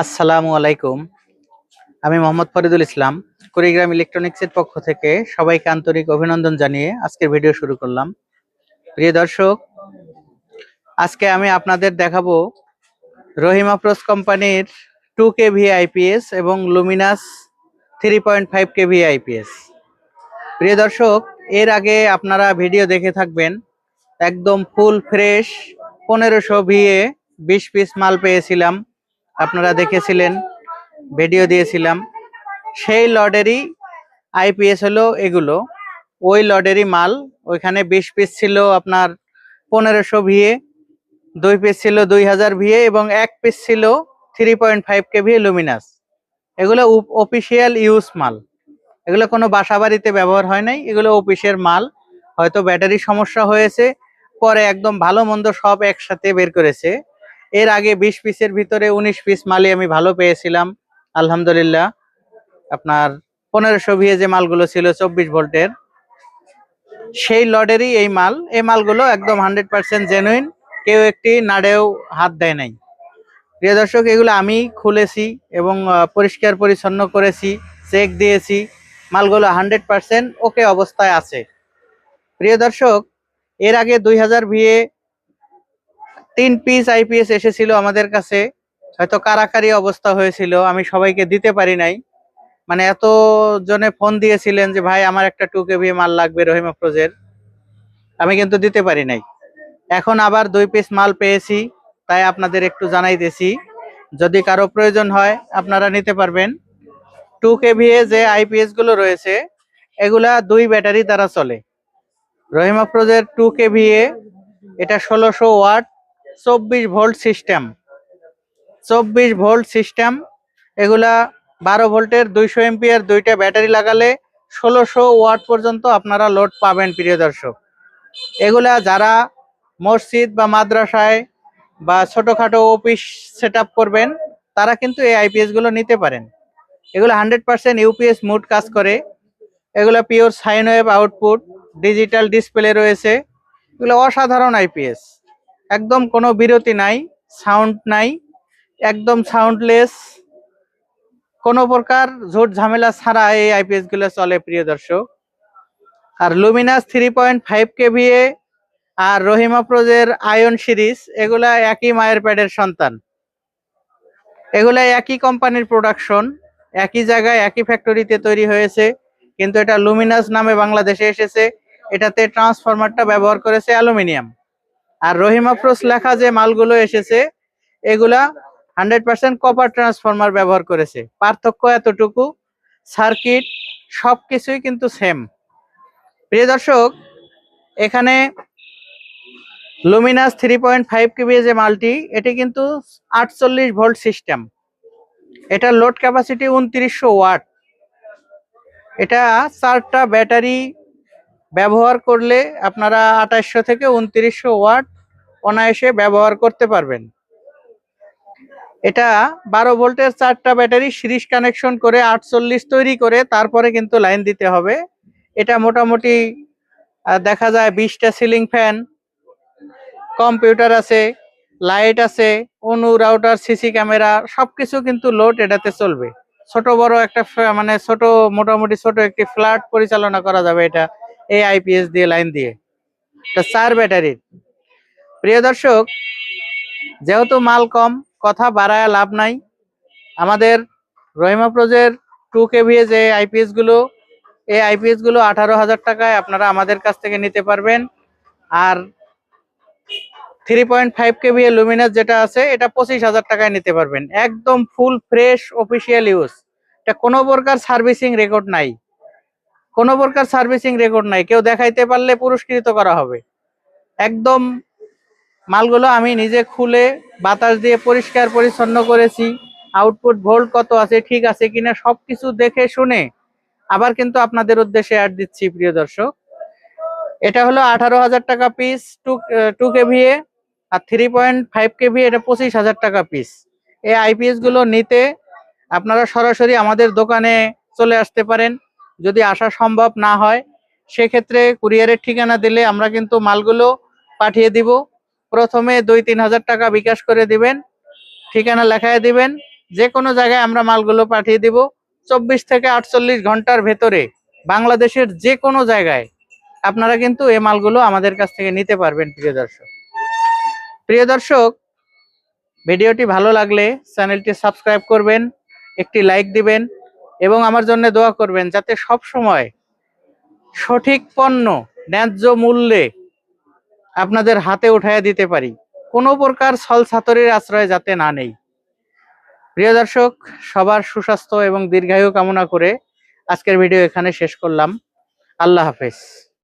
আসসালামু আলাইকুম। আমি মোহাম্মদ ফরিদুল ইসলাম, কুড়িগ্রাম ইলেকট্রনিক্সের পক্ষ থেকে সবাইকে আন্তরিক অভিনন্দন জানিয়ে আজকের ভিডিও শুরু করলাম। প্রিয় দর্শক, আজকে আমি আপনাদের দেখাবো রহিমা প্রস কোম্পানির টু কে ভি আইপিএস এবং Luminous three point five K V IPS প্রিয় দর্শক, এর আগে আপনারা ভিডিও দেখে থাকবেন, একদম ফুল ফ্রেশ পনেরোশো ভিএ বিশ পিস মাল পেয়েছিলাম। আপনারা দেখেছিলেন ভিডিও দিয়েছিলাম। সেই লডেরই আইপিএস হলো এগুলো। ওই লডেরই মাল, ওইখানে বিশ পিস ছিল আপনার পনেরোশো ভিএ, দুই পিস ছিল দুই হাজার ভিএ এবং এক পিস ছিল three point five K VA Luminous এগুলো অফিসিয়াল ইউজ মাল। এগুলো কোনো বাসা বাড়িতে ব্যবহার হয় নাই, এগুলো অফিসের মাল। হয়তো ব্যাটারি সমস্যা হয়েছে, পরে একদম ভালো মন্দ সব একসাথে বের করেছে। এর আগে বিশ পিসের ভিতরে উনিশ পিস মালই আমি ভালো পেয়েছিলাম, আলহামদুলিল্লাহ। আপনার পনেরোশো ভিএ যে মালগুলো ছিল চব্বিশ ভোল্টের, সেই লডেরই এই মাল। এই মালগুলো একদম হান্ড্রেড পার্সেন্ট জেনুইন, কেউ একটি নাড়েও হাত দেয় নাই। প্রিয় দর্শক, এগুলো আমি খুলেছি এবং পরিষ্কার পরিচ্ছন্ন করেছি, চেক দিয়েছি, মালগুলো হান্ড্রেড পার্সেন্ট ওকে অবস্থায় আছে। প্রিয় দর্শক, এর আগে দুই হাজার ভিএ তিন পিস আইপিএস এসেছিল আমাদের কাছে। হয়তো কারাকারি অবস্থা হয়েছিল, আমি সবাইকে দিতে পারি নাই। মানে এত জনে ফোন দিয়েছিলেন যে, ভাই, আমার একটা টু কেভি মাল লাগবে রহিমা প্রোজের আমি কিন্তু দিতে পারি নাই। এখন আবার দুই পিস মাল পেয়েছি, তাই আপনাদের একটু জানাইতেছি। যদি কারও প্রয়োজন হয়, আপনারা নিতে পারবেন। টু কেভিএ যে আইপিএসগুলো রয়েছে, এগুলা দুই ব্যাটারি দ্বারা চলে। রহিমা প্রোজের টু কেভিএ এটা ষোলোশো ওয়াট চব্বিশ ভোল্ট সিস্টেম। চব্বিশ ভোল্ট সিস্টেম, এগুলা বারো ভোল্টের দুইশো এমপিয়ার দুইটা ব্যাটারি লাগালে ষোলোশো ওয়াট পর্যন্ত আপনারা লোড পাবেন, প্রিয় দর্শক। এগুলা যারা মসজিদ বা মাদ্রাসায় বা ছোটখাটো অফিস সেট করবেন, তারা কিন্তু এই আইপিএসগুলো নিতে পারেন। এগুলো হান্ড্রেড পার্সেন্ট ইউপিএস মুড কাজ করে। এগুলো pure sine wave output, digital display রয়েছে। এগুলো অসাধারণ আইপিএস একদম কোনো বিরতি নাই সাউন্ড নাই, একদম সাউন্ডলেস কোনো প্রকার ঝোট ঝামেলা ছাড়া এই আইপিএসগুলো চলে, প্রিয় দর্শক। আর Luminous three point five K KVA আর রহিমা প্রোজের আয়ন সিরিজ এগুলা একই মায়ের প্যাডের সন্তান। এগুলা একই কোম্পানির প্রোডাকশন একই জায়গায়, একই ফ্যাক্টরিতে তৈরি হয়েছে। কিন্তু এটা লুমিনাস নামে বাংলাদেশে এসেছে। এটাতে ট্রান্সফরমারটা ব্যবহার করেছে অ্যালুমিনিয়াম। আর রহিমা প্রোস লেখা যে মালগুলো এসেছে, এগুলা হান্ড্রেড পার্সেন্ট কপার ট্রান্সফরমার ব্যবহার করেছে। পার্থক্য এতটুকু সার্কিট সবকিছুই কিন্তু সেম প্রিয় দর্শক, এখানে Luminous three point five KV যে মালটি, এটি কিন্তু আটচল্লিশ ভোল্ট সিস্টেম এটা লোড ক্যাপাসিটি উনত্রিশশো ওয়াট। এটা চারটা ব্যাটারি ব্যবহার করলে আপনারা আঠাশশো থেকে উনত্রিশশো ওয়াট অনায়াসে ব্যবহার করতে পারবেন। এটা বারো ভোল্টের চারটা ব্যাটারি সিরিজ কানেকশন করে আটচল্লিশ তৈরি করে তারপরে কিন্তু লাইন দিতে হবে। এটা মোটামুটি দেখা যায় বিশটা সিলিং ফ্যান, কম্পিউটার আছে, লাইট আছে, অনু রাউটার, সিসি ক্যামেরা, সবকিছু কিন্তু লোড এটাতে চলবে। ছোট বড় একটা মানে ছোট, মোটামুটি ছোট একটি ফ্ল্যাট পরিচালনা করা যাবে এটা এই আইপিএস দিয়ে লাইন দিয়ে। এটা চার ব্যাটারির। প্রিয় দর্শক, যেহেতু মাল কম, কথা বাড়ায় লাভ নাই। আমাদের রহিমা প্রোজের টু কেভিএ যে আইপিএসগুলো, এই আইপিএসগুলো আঠারো হাজার টাকায় আপনারা আমাদের কাছ থেকে নিতে পারবেন। আর three point five KV Luminous যেটা আছে, এটা পঁচিশ হাজার টাকায় নিতে পারবেন। একদম ফুল ফ্রেশ অফিসিয়াল ইউজ এটা কোনো প্রকার সার্ভিসিং রেকর্ড নাই। কোনো প্রকার সার্ভিসিং রেকর্ড নাই। কেউ দেখাইতে পারলে পুরস্কৃত করা হবে। একদম মালগুলো আমি নিজে খুলে বাতাস দিয়ে পরিষ্কার পরিচ্ছন্ন করেছি। আউটপুট ভোল্ট কত আছে, ঠিক আছে কিনা সবকিছু দেখে শুনে আবার কিন্তু আপনাদের উদ্দেশ্যে অ্যাড দিচ্ছি, প্রিয় দর্শক। এটা হলো আঠারো হাজার টাকা পিস টু টু কেভিএ আর থ্রি পয়েন্ট ফাইভ কেভি এটা পঁচিশ হাজার টাকা পিস এই আইপিএসগুলো নিতে আপনারা সরাসরি আমাদের দোকানে চলে আসতে পারেন। যদি আসা সম্ভব না হয়, সেক্ষেত্রে কুরিয়ারের ঠিকানা দিলে আমরা কিন্তু মালগুলো পাঠিয়ে দিব। প্রথমে দুই, তিন হাজার টাকা বিকাশ করে দিবেন। ঠিকানা লেখায় দিবেন। যে কোনো জায়গায় আমরা মালগুলো পাঠিয়ে দিব। চব্বিশ থেকে আটচল্লিশ ঘণ্টার ভেতরে বাংলাদেশের যে কোনো জায়গায় আপনারা কিন্তু এই মালগুলো আমাদের কাছ থেকে নিতে পারবেন, প্রিয় দর্শক। প্রিয় দর্শক, ভিডিওটি ভালো লাগলে চ্যানেলটি সাবস্ক্রাইব করবেন, একটি লাইক দিবেন এবং আমার জন্য দোয়া করবেন যাতে সব সময় সঠিক পণ্য, ন্যায্য মূল্যে আপনাদের হাতে উঠাইয়া দিতে পারি। কোনো প্রকার ছল ছাতরের আশ্রয় যাতে না নেই। প্রিয় দর্শক, সবার সুস্বাস্থ্য এবং দীর্ঘায়ু কামনা করে আজকের ভিডিও এখানে শেষ করলাম। আল্লাহ হাফেজ।